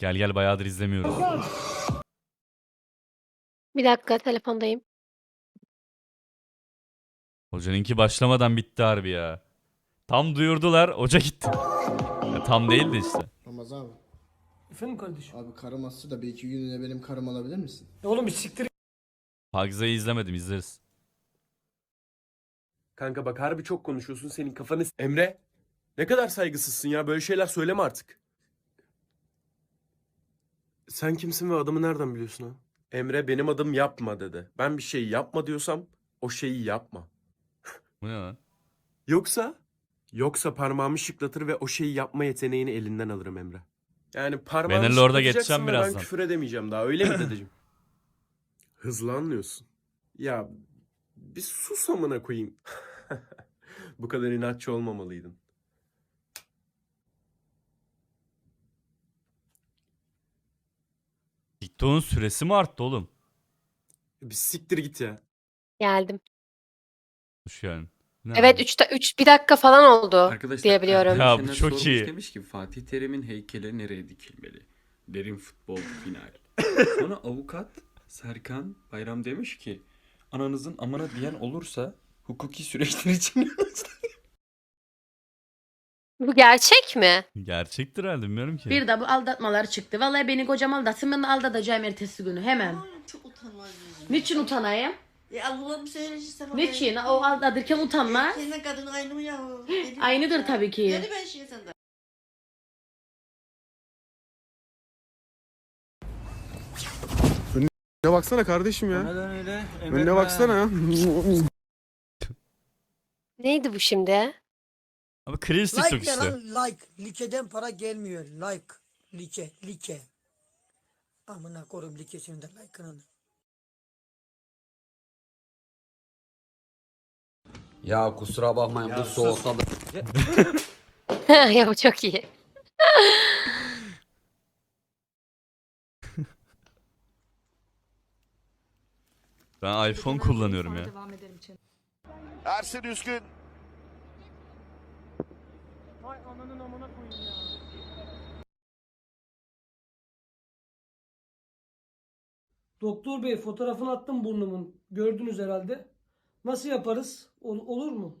Gel gel bayağıdır izlemiyoruz. Bir dakika telefondayım. Hocanınki başlamadan bitti harbi ya. Tam duyurdular hoca gitti. Ya tam değildi işte. Ramazan abi. Efendim kardeşim? Abi karım hasta da bir iki günlüğüne benim karım alabilir misin? Ya oğlum bir siktir Hagza'yı izlemedim izleriz. Kanka bak harbi çok konuşuyorsun senin kafanı... Emre ne kadar saygısızsın ya böyle şeyler söyleme artık. Sen kimsin ve adımı nereden biliyorsun ha? Emre benim adım yapma dedi. Ben bir şey yapma diyorsam o şeyi yapma. Bu ne lan? Yoksa yoksa parmağımı şıklatır ve o şeyi yapma yeteneğini elinden alırım Emre. Yani parmağımı orada şıklatacaksın geçeceğim ve birazdan. Ben küfür edemeyeceğim daha öyle mi dedeciğim? Hızlı anlıyorsun. Ya bir sus amına koyayım. Bu kadar inatçı olmamalıydın. TikTok'un süresi mi arttı oğlum? Bir siktir git ya. Geldim. Hoş yani. Ne Evet abi? 3 3 bir dakika falan oldu Arkadaşlar diye biliyorum. Ya bu Şener çok sormuş iyi. demiş ki Fatih Terim'in heykeli nereye dikilmeli? Derin futbol final. Sonra avukat Serkan Bayram demiş ki ananızın amına diyen olursa hukuki süreçler için Bu gerçek mi? Gerçektir herhalde bilmiyorum ki. Bir de bu aldatmalar çıktı. Vallahi beni kocam aldatsın ben de aldatacağım ertesi günü hemen. Çok utanmaz yüzüm. Niçin utanayım? Ya Allah'ım söylesin sen Niçin? O aldatırken utanma. Senin kadın aynı mı ya? Aynıdır tabii ki. Yani ben şey senden. Ne baksana kardeşim ya. Neden öyle? Önüne baksana ya. Neydi bu şimdi? Abi cringe Like TikTok ne işte. lan like. Likeden para gelmiyor. Like. Like. Like. Amına korum likesini de like'ını da. Ya kusura bakmayın bu soğukta da ya bu çok iyi. Ben iPhone kullanıyorum ya. Ersin Üskün. Hay ananın amına koyayım ya. Doktor bey fotoğrafını attım burnumun. Gördünüz herhalde. Nasıl yaparız? Ol- olur mu?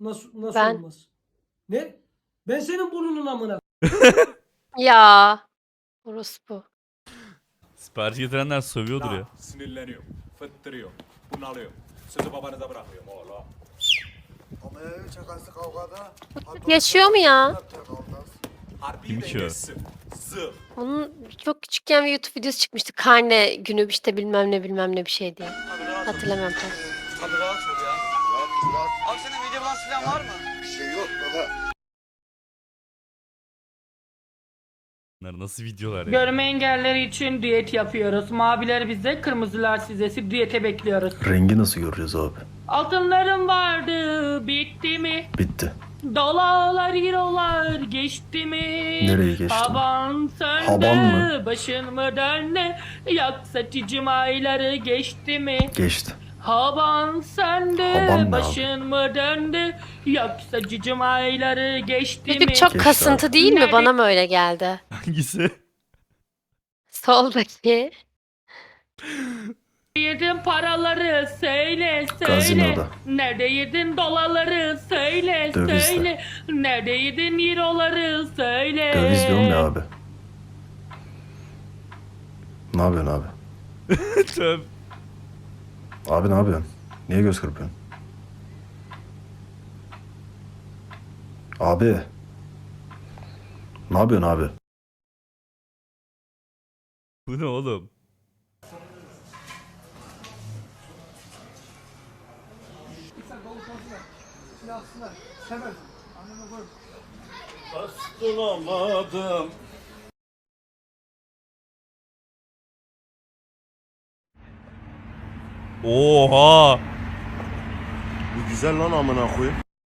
Nasıl nasıl Ben- olmaz? Ne? Ben senin burnunun amına. Ya. Orospu. Sipariş getirenler sövüyordur ya. Sinirleniyor, fıttırıyor, bunalıyor. Sözü babanıza bırakıyorum oğlum. Ama ev çakası kavgada. Yaşıyor mu ya? Harbi Kim ki o? Onun çok küçükken bir YouTube videosu çıkmıştı. Karne günü işte bilmem ne bilmem ne bir şey diye. Hatırlamıyorum tam. Hadi rahat ol ya. Rahat, rahat. Abi senin video falan var mı? Bunlar nasıl videolar ya? Görme engelleri için diyet yapıyoruz. Maviler bize, kırmızılar size. Diyete bekliyoruz. Rengi nasıl göreceğiz abi? Altınlarım vardı, bitti mi? Bitti. Dolarlar, eurolar geçti mi? Nereye geçti? Haban söndü, Haban mı? başın mı döndü? Yak cicim ayları geçti mi? Geçti. Haban ne başın mı döndü? Yoksa cicim ayları geçti mi? Çocuk çok kasıntı değil mi? Bana mı öyle geldi? Hangisi? Soldaki. Yedin paraları söyle söyle. Gazinoda. Nerede yedin dolarları söyle Dövizde. söyle. Nerede yedin euroları söyle. Döviz diyorum ya abi. Ne yapıyorsun abi? Tövbe. Abi ne yapıyorsun? Niye göz kırpıyorsun? Abi. Ne yapıyorsun abi? Bu ne oğlum? Oha! Bu güzel lan amına koyayım.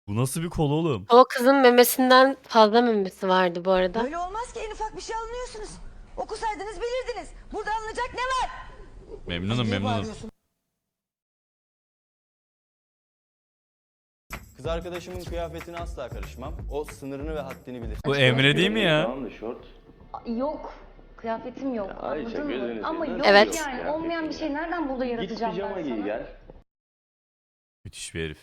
Bu nasıl bir kol oğlum? O kızın memesinden fazla memesi vardı bu arada. Böyle olmaz ki en ufak bir şey anlıyorsunuz. Okusaydınız bilirdiniz. Burada anlayacak ne var? Memnunum memnunum. Kız arkadaşımın kıyafetine asla karışmam. O sınırını ve haddini bilir. Bu Emre değil mi ya? şort, Yok. Kıyafetim yok. Anladın mı? Ama yok Evet. yani. Olmayan bir şey nereden burada yaratacağım ben sana? Müthiş bir herif.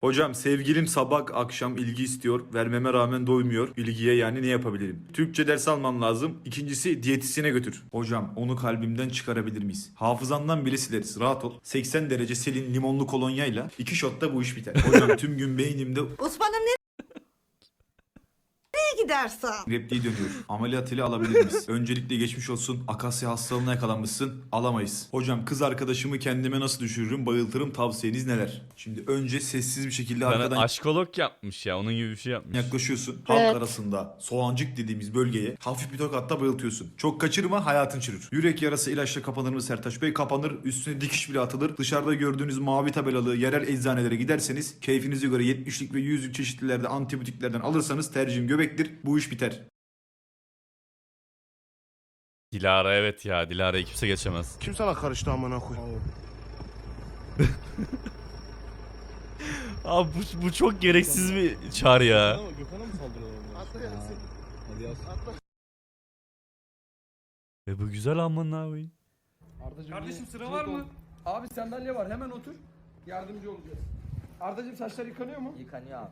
Hocam sevgilim sabah akşam ilgi istiyor. Vermeme rağmen doymuyor. İlgiye yani ne yapabilirim? Türkçe ders almam lazım. İkincisi diyetisyene götür. Hocam onu kalbimden çıkarabilir miyiz? Hafızandan bile sileriz. Rahat ol. 80 derece selin limonlu kolonyayla iki shotta bu iş biter. Hocam tüm gün beynimde Osman'ım ne? Nereye gidersen? repliği dönüyor. Ameliyat ile alabilir miyiz? Öncelikle geçmiş olsun. Akasya hastalığına yakalanmışsın. Alamayız. Hocam kız arkadaşımı kendime nasıl düşürürüm? Bayıltırım. Tavsiyeniz neler? Şimdi önce sessiz bir şekilde Bana arkadan aşkolog yapmış ya. Onun gibi bir şey yapmış. Yaklaşıyorsun. Halk Evet. arasında soğancık dediğimiz bölgeye hafif bir tokatla bayıltıyorsun. Çok kaçırma hayatın çürür. Yürek yarası ilaçla kapanır mı Sertaç Bey? Kapanır. Üstüne dikiş bile atılır. Dışarıda gördüğünüz mavi tabelalı yerel eczanelere giderseniz keyfinize göre 70'lik ve 100'lük çeşitlilerde antibiyotiklerden alırsanız tercihim göbektir. Bu iş biter. Dilara evet ya. Dilara'yı kimse geçemez. Kim sana karıştı amına koy? Abi bu, bu çok gereksiz bir çağır ya. Gökhan'a mı saldırıyorlar? Ve bu güzel amına koyayım. Kardeşim sıra var mı? Abi sandalye var hemen otur. Yardımcı olacağız. Ardacığım saçlar yıkanıyor mu? Yıkanıyor abi.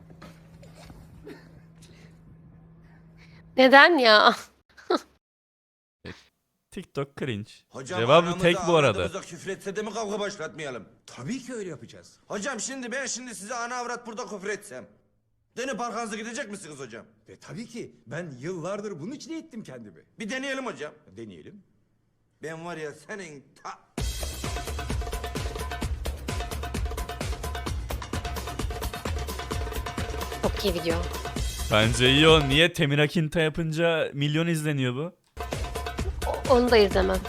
Neden ya? TikTok cringe. Cevabı tek bu arada. küfretse de mi kavga başlatmayalım? Tabii ki öyle yapacağız. Hocam şimdi ben şimdi size ana avrat burada küfür etsem. Dönüp arkanıza gidecek misiniz hocam? Ve tabii ki ben yıllardır bunun için eğittim kendimi. Bir deneyelim hocam. Deneyelim. Ben var ya senin ta... Çok iyi video. Bence iyi o. Niye Temir Akinta yapınca milyon izleniyor bu? O- Onu da izlemem.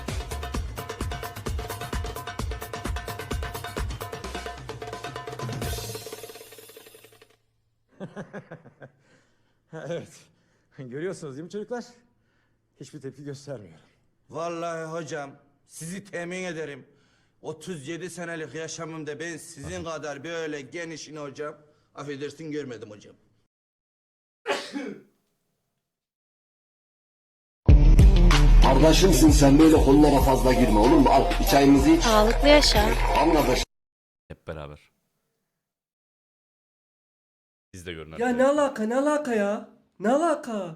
evet. Görüyorsunuz değil mi çocuklar? Hiçbir tepki göstermiyorum. Vallahi hocam sizi temin ederim. 37 senelik yaşamımda ben sizin kadar böyle genişini hocam affedersin görmedim hocam. Kardeşimsin sen böyle konulara fazla girme olur mu? Al bir çayımızı iç. Sağlıklı yaşa. Al kardeş. Hep beraber. Siz de görün Ya ne alaka ne alaka ya? Ne alaka?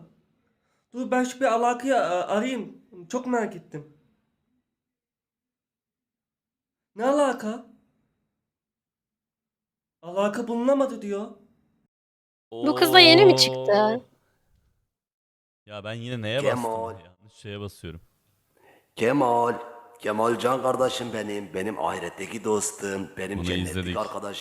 Dur ben şu bir alakayı a- arayayım. Çok merak ettim. Ne alaka? Alaka bulunamadı diyor. Bu kız da yeni mi çıktı? Ya ben yine neye Kemal. bastım? Yanlış şeye basıyorum. Kemal. Kemal can kardeşim benim. Benim ahiretteki dostum. Benim Bunu cennetlik izledik. arkadaşım.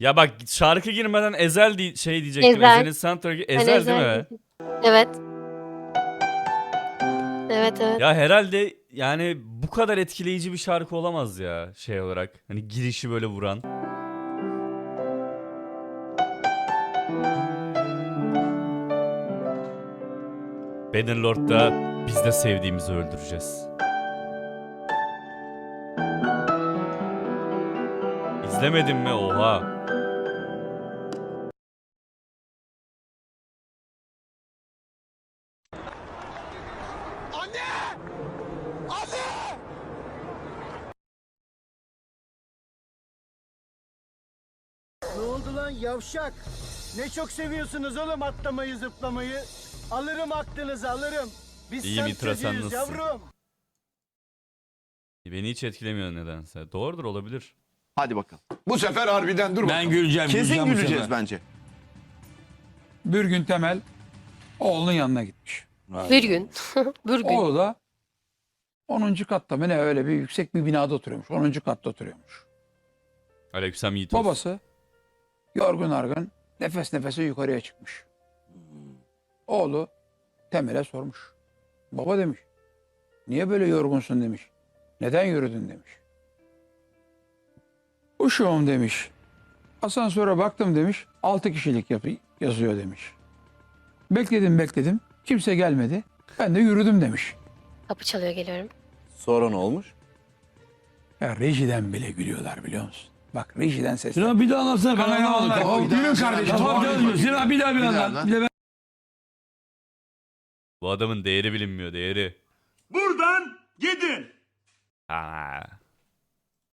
Ya bak şarkı girmeden Ezel di- şey diyecektim. Ezel. Ezel'in soundtrack'ı Ben Ezel, Ezel değil mi? Evet. Evet evet. Ya herhalde yani bu kadar etkileyici bir şarkı olamaz ya şey olarak. Hani girişi böyle vuran. Bannerlord'da biz de sevdiğimizi öldüreceğiz. İzlemedin mi? Oha. Ne oldu lan yavşak? Ne çok seviyorsunuz oğlum atlamayı zıplamayı. Alırım aklınızı alırım. Biz İyi Mitra, sen nasılsın? yavrum. Beni hiç etkilemiyor nedense. Doğrudur olabilir. Hadi bakalım. Bu sefer harbiden dur Ben güleceğim. Kesin güleceğim bu güleceğiz sefer. bence. Bir gün Temel oğlunun yanına gitmiş. Bir gün. bir gün. Oğlu da 10. katta mı ne öyle bir yüksek bir binada oturuyormuş. 10. katta oturuyormuş. Aleykümselam Yiğit olsun. Babası yorgun argın nefes nefese yukarıya çıkmış. Oğlu Temel'e sormuş. Baba demiş. Niye böyle yorgunsun demiş. Neden yürüdün demiş. Uşuğum demiş. Asansöre baktım demiş. 6 kişilik yapı yazıyor demiş. Bekledim bekledim. Kimse gelmedi. Ben de yürüdüm demiş. Kapı çalıyor geliyorum. Sonra ne olmuş? Ya rejiden bile gülüyorlar biliyor musun? Bak rejiden ses. Sinan bir daha anlatsana ben anlamadım. Tamam, Gülün kardeşim. Tamam canım. Sinan bir daha bir anlat. Bir de ben- Bu adamın değeri bilinmiyor değeri. Buradan gidin. Ha.